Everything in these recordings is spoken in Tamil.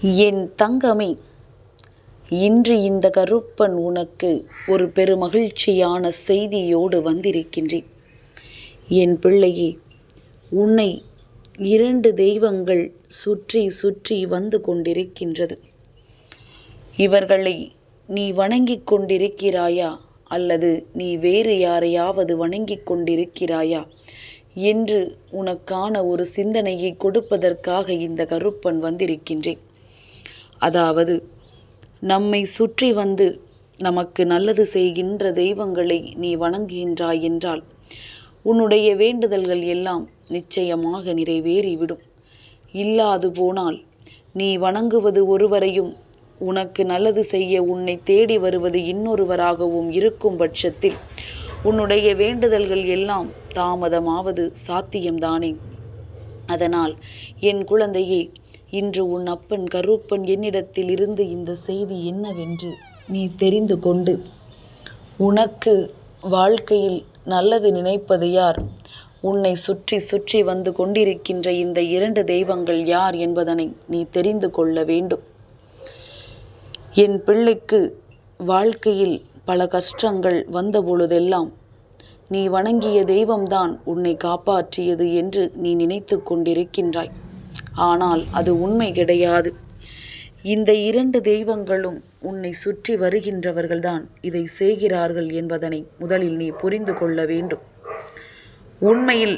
என் தங்கமே இன்று இந்த கருப்பன் உனக்கு ஒரு பெருமகிழ்ச்சியான செய்தியோடு வந்திருக்கின்றேன். என் பிள்ளையே உன்னை இரண்டு தெய்வங்கள் சுற்றி சுற்றி வந்து கொண்டிருக்கின்றது. இவர்களை நீ வணங்கிக் கொண்டிருக்கிறாயா அல்லது நீ வேறு யாரையாவது வணங்கிக் கொண்டிருக்கிறாயா என்று உனக்கான ஒரு சிந்தனையை கொடுப்பதற்காக இந்த கருப்பன் வந்திருக்கின்றேன். அதாவது நம்மை சுற்றி வந்து நமக்கு நல்லது செய்கின்ற தெய்வங்களை நீ வணங்குகின்றாய் என்றால் உன்னுடைய வேண்டுதல்கள் எல்லாம் நிச்சயமாக நிறைவேறிவிடும். இல்லாது போனால் நீ வணங்குவது ஒருவரையும் உனக்கு நல்லது செய்ய உன்னை தேடி வருவது இன்னொருவராகவும் இருக்கும் பட்சத்தில் உன்னுடைய வேண்டுதல்கள் எல்லாம் தாமதமாவது சாத்தியம்தானே. அதனால் என் குழந்தையே இன்று உன் அப்பன் கருப்பன் என்னிடத்தில் இருந்து இந்த செய்தி என்னவென்று நீ தெரிந்து கொண்டு. உனக்கு வாழ்க்கையில் நல்லது நினைப்பது யார்? உன்னை சுற்றி சுற்றி வந்து கொண்டிருக்கின்ற இந்த இரண்டு தெய்வங்கள் யார் என்பதனை நீ தெரிந்து கொள்ள வேண்டும். என் பிள்ளைக்கு வாழ்க்கையில் பல கஷ்டங்கள் வந்த பொழுதெல்லாம் நீ வணங்கிய தெய்வம்தான் உன்னை காப்பாற்றியது என்று நீ நினைத்து கொண்டிருக்கின்றாய். ஆனால் அது உண்மை கிடையாது. இந்த இரண்டு தெய்வங்களும் உன்னை சுற்றி வருகின்றவர்கள்தான் இதை செய்கிறார்கள் என்பதனை முதலில் நீ புரிந்து கொள்ள வேண்டும். உண்மையில்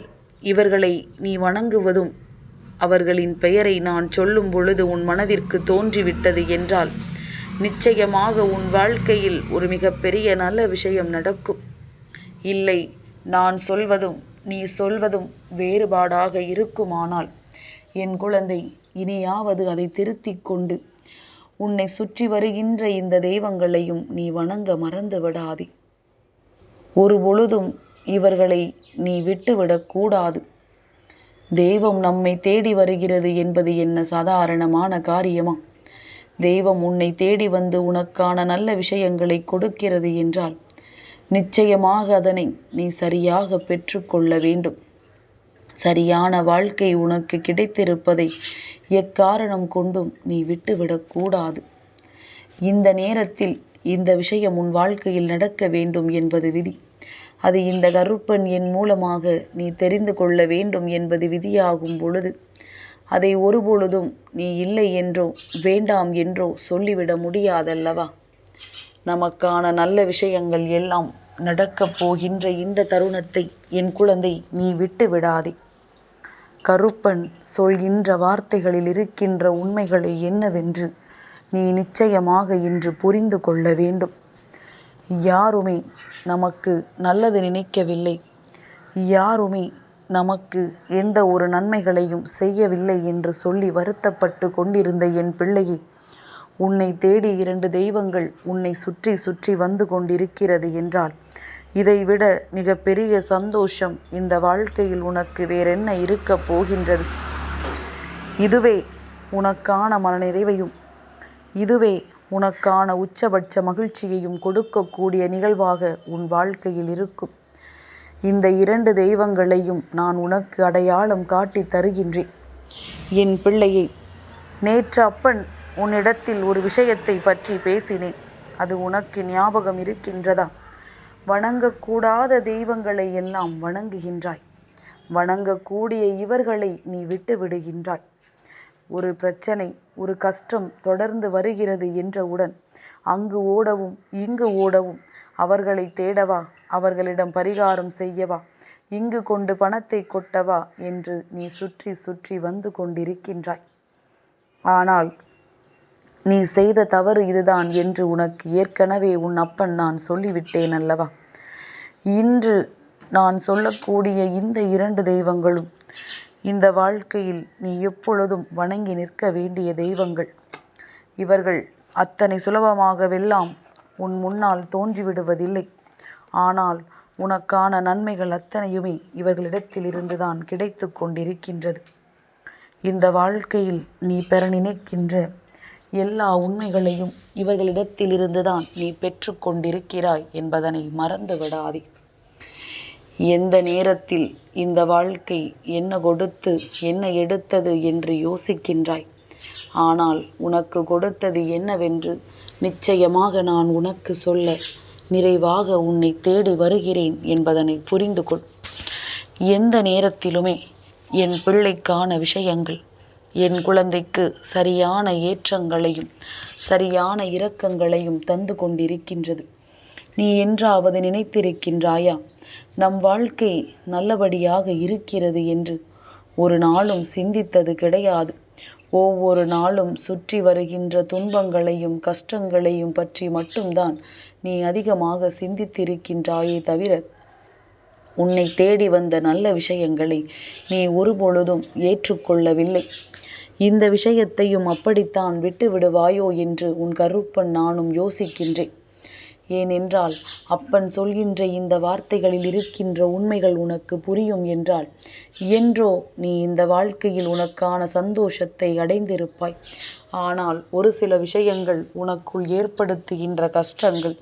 இவர்களை நீ வணங்குவதும் அவர்களின் பெயரை நான் சொல்லும் பொழுது உன் மனதிற்கு தோன்றிவிட்டது என்றால் நிச்சயமாக உன் வாழ்க்கையில் ஒரு மிகப்பெரிய நல்ல விஷயம் நடக்கும். இல்லை நான் சொல்வதும் நீ சொல்வதும் வேறுபாடாக இருக்குமானால் என் குழந்தை இனியாவது அதை திருத்திக் கொண்டு. உன்னை சுற்றி வருகின்ற இந்த தெய்வங்களையும் நீ வணங்க மறந்து விடாதே. ஒரு பொழுதும் இவர்களை நீ விட்டுவிடக்கூடாது தெய்வம் நம்மை தேடி வருகிறது என்பது என்ன சாதாரணமான காரியமா? தெய்வம் உன்னை தேடி வந்து உனக்கான நல்ல விஷயங்களை கொடுக்கிறது என்றால் நிச்சயமாக அதனை நீ சரியாக பெற்றுக்கொள்ள வேண்டும். சரியான வாழ்க்கை உனக்கு கிடைத்திருப்பதை எக்காரணம் கொண்டும் நீ விட்டுவிடக்கூடாது இந்த நேரத்தில் இந்த விஷயம் உன் வாழ்க்கையில் நடக்க வேண்டும் என்பது விதி. அது இந்த கருப்பன் என் மூலமாக நீ தெரிந்து கொள்ள வேண்டும் என்பது விதியாகும் பொழுது அதை ஒருபொழுதும் நீ இல்லை என்றோ வேண்டாம் என்றோ சொல்லிவிட முடியாதல்லவா? நமக்கான நல்ல விஷயங்கள் எல்லாம் நடக்கப் போகின்ற இந்த தருணத்தை என் குழந்தை நீ விட்டு விடாதே கருப்பன் சொல்கின்ற வார்த்தைகளில் இருக்கின்ற உண்மைகளை என்னவென்று நீ நிச்சயமாக இன்று புரிந்து கொள்ள வேண்டும். யாருமே நமக்கு நல்லது நினைக்கவில்லை. யாருமே நமக்கு எந்த ஒரு நன்மைகளையும் செய்யவில்லை என்று சொல்லி வருத்தப்பட்டு கொண்டிருந்த என் பிள்ளையை உன்னை தேடி இரண்டு தெய்வங்கள் உன்னை சுற்றி சுற்றி வந்து கொண்டிருக்கிறது என்றால் இதைவிட மிகப்பெரிய சந்தோஷம் இந்த வாழ்க்கையில் உனக்கு வேறென்ன இருக்கப் போகின்றது? இதுவே உனக்கான மனநிறைவையும் இதுவே உனக்கான உச்சபட்ச மகிழ்ச்சியையும் கொடுக்கக்கூடிய நிகழ்வாக உன் வாழ்க்கையில் இருக்கும். இந்த இரண்டு தெய்வங்களையும் நான் உனக்கு அடையாளம் காட்டி தருகின்றேன். என் பிள்ளையை நேற்று அப்பன் உன்னிடத்தில் ஒரு விஷயத்தை பற்றி பேசினேன். அது உனக்கு ஞாபகம் இருக்கின்றதா? வணங்கக்கூடாத தெய்வங்களை எல்லாம் வணங்குகின்றாய். வணங்கக்கூடிய இவர்களை நீ விட்டு விடுகின்றாய். ஒரு பிரச்சனை ஒரு கஷ்டம் தொடர்ந்து வருகிறது என்றவுடன் அங்கு ஓடவும் இங்கு ஓடவும் அவர்களை தேடவா அவர்களிடம் பரிகாரம் செய்யவா இங்கு கொண்டு பணத்தை கொட்டவா என்று நீ சுற்றி சுற்றி வந்து கொண்டிருக்கின்றாய். ஆனால் நீ செய்த தவறு இதுதான் என்று உனக்கு ஏற்கனவே உன் அப்பன் நான் சொல்லிவிட்டேன் அல்லவா? இன்று நான் சொல்லக்கூடிய இந்த இரண்டு தெய்வங்களும் இந்த வாழ்க்கையில் நீ எப்பொழுதும் வணங்கி நிற்க வேண்டிய தெய்வங்கள். இவர்கள் அத்தனை சுலபமாகவெல்லாம் உன் முன்னால் தோன்றிவிடுவதில்லை. ஆனால் உனக்கான நன்மைகள் அத்தனையுமே இவர்களிடத்தில் இருந்துதான் கிடைத்து கொண்டிருக்கின்றது. இந்த வாழ்க்கையில் நீ பெற நினைக்கின்ற எல்லா உண்மைகளையும் இவர்களிடத்திலிருந்து தான் நீ பெற்றுக்கொண்டிருக்கிறாய் என்பதனை மறந்து விடாதே எந்த நேரத்தில் இந்த வாழ்க்கை என்ன கொடுத்து என்ன எடுத்தது என்று யோசிக்கின்றாய்? ஆனால் உனக்கு கொடுத்தது என்னவென்று நிச்சயமாக நான் உனக்கு சொல்ல நிறைவாக உன்னை தேடி வருகிறேன் என்பதனை புரிந்து கொள் எந்த நேரத்திலுமே என் பிள்ளைக்கான விஷயங்கள் என் குழந்தைக்கு சரியான ஏற்றங்களையும் சரியான இரக்கங்களையும் தந்து கொண்டிருக்கின்றது. நீ என்றாவது நினைத்திருக்கின்றாயா? நம் வாழ்க்கை நல்லபடியாக இருக்கிறது என்று. ஒரு நாளும் சிந்தித்தது கிடையாது. ஒவ்வொரு நாளும் சுற்றி வருகின்ற துன்பங்களையும் கஷ்டங்களையும் பற்றி மட்டும்தான் நீ அதிகமாக சிந்தித்திருக்கின்றாயே தவிர உன்னை தேடி வந்த நல்ல விஷயங்களை நீ ஒருபொழுதும் ஏற்றுக்கொள்ளவில்லை. இந்த விஷயத்தையும் அப்படித்தான் விட்டு விடுவாயோ என்று உன் கருப்பன் நானும் யோசிக்கின்றேன். ஏனென்றால் அப்பன் சொல்கின்ற இந்த வார்த்தைகளில் இருக்கின்ற உண்மைகள் உனக்கு புரியும் என்றால் என்றோ நீ இந்த வாழ்க்கையில் உனக்கான சந்தோஷத்தை அடைந்திருப்பாய். ஆனால் ஒரு சில விஷயங்கள் உனக்குள் ஏற்படுத்துகின்ற கஷ்டங்கள்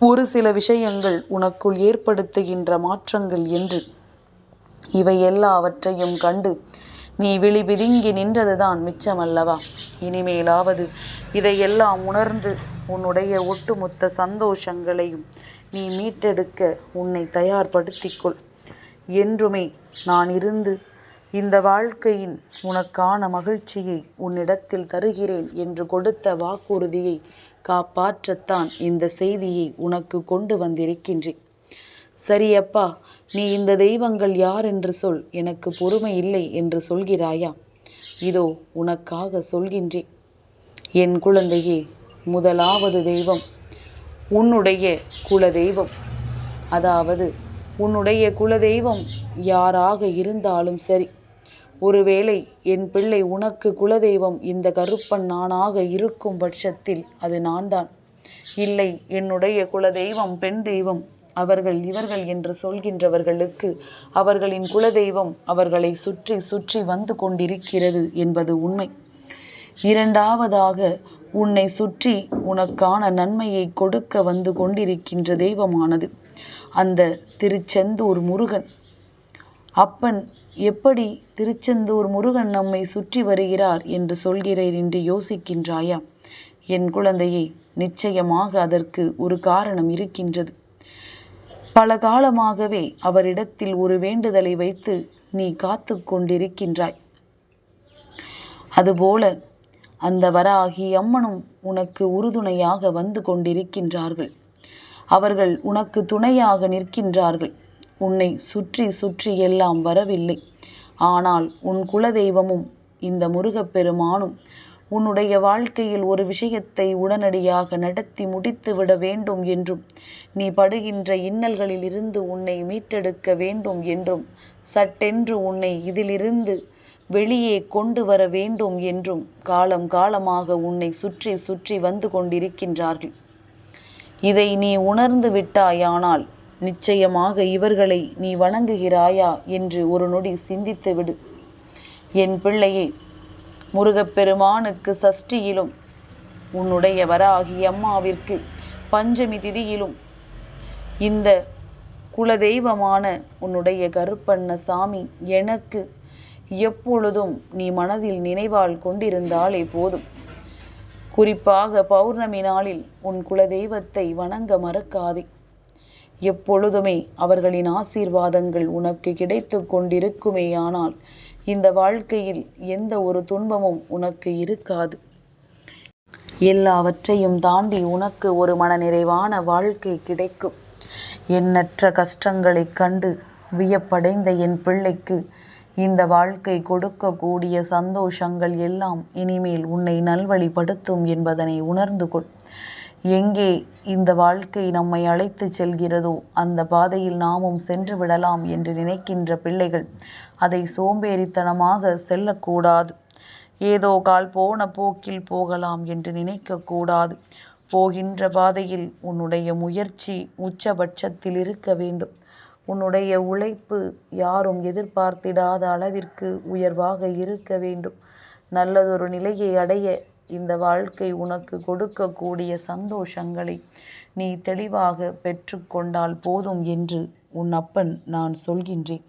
ஒரு சில விஷயங்கள் உனக்குள் ஏற்படுத்துகின்ற மாற்றங்கள் என்று. இவை எல்லாவற்றையும் கண்டு நீ விழிபிதுங்கி நின்றதுதான் மிச்சமல்லவா? இனிமேலாவது இதையெல்லாம் உணர்ந்து உன்னுடைய ஒட்டுமொத்த சந்தோஷங்களையும் நீ மீட்டெடுக்க உன்னை தயார்படுத்திக்கொள். என்றுமே நான் இருந்து இந்த வாழ்க்கையின் உனக்கான மகிழ்ச்சியை உன்னிடத்தில் தருகிறேன் என்று கொடுத்த வாக்குறுதியை காப்பாற்றத்தான் இந்த செய்தியை உனக்கு கொண்டு வந்திருக்கின்றேன். சரியப்பா நீ இந்த தெய்வங்கள் யார் என்று சொல் எனக்கு பொறுமை இல்லை என்று சொல்கிறாயா? இதோ உனக்காக சொல்கின்றேன். என் குழந்தையே முதலாவது தெய்வம் உன்னுடைய குல தெய்வம் அதாவது உன்னுடைய குல தெய்வம் யாராக இருந்தாலும் சரி ஒருவேளை என் பிள்ளை உனக்கு குலதெய்வம் இந்த கருப்பன் நானாக இருக்கும் பட்சத்தில் அது நான்தான். இல்லை என்னுடைய குலதெய்வம் பெண் தெய்வம். அவர்கள் இவர்கள் என்று சொல்கின்றவர்களுக்கு அவர்களின் குலதெய்வம் அவர்களை சுற்றி சுற்றி வந்து கொண்டிருக்கிறது என்பது உண்மை. இரண்டாவதாக உன்னை சுற்றி உனக்கான நன்மையை கொடுக்க வந்து கொண்டிருக்கின்ற தெய்வமானது. அந்த திருச்செந்தூர் முருகன். அப்பன் எப்படி திருச்செந்தூர் முருகன் நம்மை சுற்றி வருகிறார் என்று சொல்கிறேன் என்று யோசிக்கின்றாயா? என் குழந்தையை நிச்சயமாக அதற்கு ஒரு காரணம் இருக்கின்றது. பல காலமாகவே அவரிடத்தில் ஒரு வேண்டுதலை வைத்து நீ காத்து கொண்டிருக்கின்றாய். அதுபோல அந்த வராகி அம்மனும் உனக்கு உறுதுணையாக வந்து கொண்டிருக்கின்றார்கள். அவர்கள் உனக்கு துணையாக நிற்கின்றார்கள். உன்னை சுற்றி சுற்றி எல்லாம் வரவில்லை. ஆனால் உன் குலதெய்வமும் இந்த முருகப்பெருமானும் உன்னுடைய வாழ்க்கையில் ஒரு விஷயத்தை உடனடியாக நடத்தி முடித்துவிட வேண்டும் என்றும் நீ படுகின்ற இன்னல்களிலிருந்து உன்னை மீட்டெடுக்க வேண்டும் என்றும் சட்டென்று உன்னை இதிலிருந்து வெளியே கொண்டு வர வேண்டும் என்றும் காலம் காலமாக உன்னை சுற்றி சுற்றி வந்து கொண்டிருக்கின்றார்கள். இதை நீ உணர்ந்து விட்டாயானால் நிச்சயமாக இவர்களை நீ வணங்குகிறாயா என்று ஒரு நொடி சிந்தித்து விடு. என் பிள்ளையே முருகப்பெருமானுக்கு சஷ்டியிலும் உன்னுடைய வராகி அம்மாவிற்கு பஞ்சமி திதியிலும் இந்த குலதெய்வமான உன்னுடைய கருப்பண்ண சாமி எனக்கு எப்பொழுதும் நீ மனதில் நினைவால் கொண்டிருந்தாலே போதும். குறிப்பாக பௌர்ணமி நாளில் உன் குலதெய்வத்தை வணங்க மறக்காதே. எப்பொழுதுமே அவர்களின் ஆசீர்வாதங்கள் உனக்கு கிடைத்து கொண்டிருக்குமேயானால் இந்த வாழ்க்கையில் எந்த ஒரு துன்பமும் உனக்கு இருக்காது. எல்லாவற்றையும் தாண்டி உனக்கு ஒரு மனநிறைவான வாழ்க்கை கிடைக்கும். எண்ணற்ற கஷ்டங்களைக் கண்டு வியப்படைந்த என் பிள்ளைக்கு இந்த வாழ்க்கை கொடுக்கக்கூடிய சந்தோஷங்கள் எல்லாம் இனிமேல் உன்னை நல்வழிப்படுத்தும் என்பதனை உணர்ந்து கொள். எங்கே இந்த வாழ்க்கை நம்மை அழைத்துச் செல்கிறதோ அந்த பாதையில் நாமும் சென்று விடலாம் என்று நினைக்கின்ற பிள்ளைகள் அதை சோம்பேறித்தனமாக செல்லக்கூடாது. ஏதோ கால் போன போக்கில் போகலாம் என்று நினைக்கக்கூடாது. போகின்ற பாதையில் உன்னுடைய முயற்சி உச்சபட்சத்தில் இருக்க வேண்டும். உன்னுடைய உழைப்பு யாரும் எதிர்பார்த்திடாத அளவிற்கு உயர்வாக இருக்க வேண்டும். நல்லதொரு நிலையை அடைய இந்த வாழ்க்கை உனக்கு கொடுக்கக்கூடிய சந்தோஷங்களை நீ தெளிவாக பெற்றுக்கொண்டால் போதும் என்று உன் அப்பன் நான் சொல்கின்றேன்.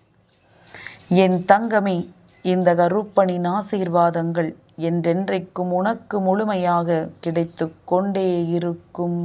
என் தங்கமே இந்த கருப்பனின் ஆசீர்வாதங்கள் என்றென்றைக்கும் உனக்கு முழுமையாக கிடைத்து கொண்டே இருக்கும்.